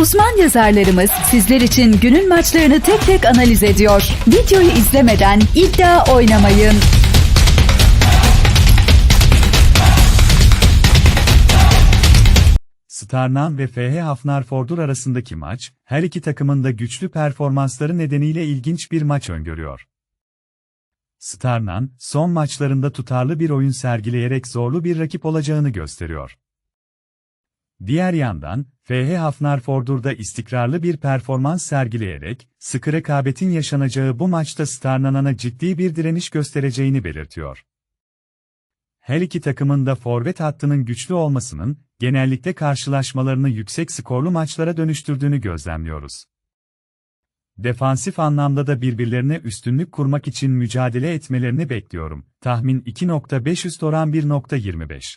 Uzman yazarlarımız sizler için günün maçlarını tek tek analiz ediyor. Videoyu izlemeden iddia oynamayın. Starnan ve FH Hafnarfjordur arasındaki maç, her iki takımın da güçlü performansları nedeniyle ilginç bir maç öngörüyor. Starnan, son maçlarında tutarlı bir oyun sergileyerek zorlu bir rakip olacağını gösteriyor. Diğer yandan, FH Hafnarfjordur da istikrarlı bir performans sergileyerek, sıkı rekabetin yaşanacağı bu maçta Starnan'a ciddi bir direniş göstereceğini belirtiyor. Her iki takımın da forvet hattının güçlü olmasının, genellikle karşılaşmalarını yüksek skorlu maçlara dönüştürdüğünü gözlemliyoruz. Defansif anlamda da birbirlerine üstünlük kurmak için mücadele etmelerini bekliyorum. Tahmin 2.5 üst oran 1.25.